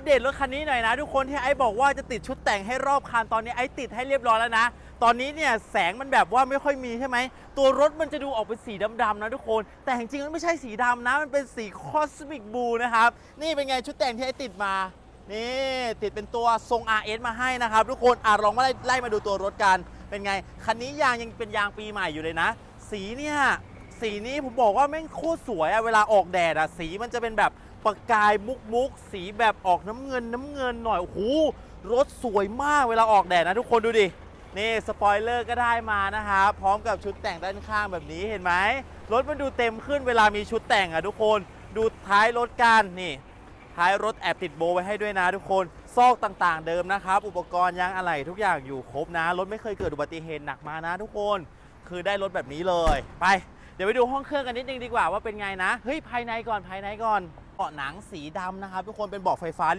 ปเดตรถคันนี้หน่อยนะ ทุกคนที่ไอ้บอกว่าจะติดชุดแต่งให้รอบคันตอนนี้ไอ้ติดให้เรียบร้อยแล้วนะ ตอนนี้เนี่ยแสงมันแบบว่าไม่ค่อยมีใช่ไหม ตัวรถมันจะดูออกเป็นสีดำๆนะทุกคน แต่จริงๆมันไม่ใช่สีดำนะ มันเป็นสีคอสมิกบูนะครับ นี่เป็นไงชุดแต่งที่ไอ้ติดมา นี่ติดเป็นตัวทรง RS มาให้นะครับ ทุกคนอะลองมาไล่ไล่มาดูตัวรถกัน เป็นไง คันนี้ยางยังเป็นยางปีใหม่อยู่เลยนะ สีเนี่ย สีนี้ผมบอกว่าแม่งโคตรสวยอะเวลาออกแดดอะสีมันจะเป็นแบบประกายมุกมุกสีแบบออกน้ำเงินน้ำเงินหน่อยโอ้โหรถสวยมากเวลาออกแดดนะทุกคนดูดินี่สปอยเลอร์ก็ได้มานะครับพร้อมกับชุดแต่งด้านข้างแบบนี้เห็นไหมรถมันดูเต็มขึ้นเวลามีชุดแต่งอะทุกคนดูท้ายรถกันนี่ ท้ายรถแอบติดโบว์ไว้ให้ด้วยนะทุกคนซอกต่างๆเดิมนะครับ อุปกรณ์ยางอะไหล่ทุกอย่างอยู่ครบนะ รถไม่เคยเกิดอุบัติเหตุหนักมานะทุกคน คือได้รถแบบนี้เลย ไป ดี๋ยวไปดูห้องเครื่องกันนิดนึงดีกว่าว่าเป็นไงนะ เฮ้ยภายในก่อนภายในก่อนเบาะหนังสีดำนะครับทุกคนเป็นเบาะไฟฟ้าเรียบ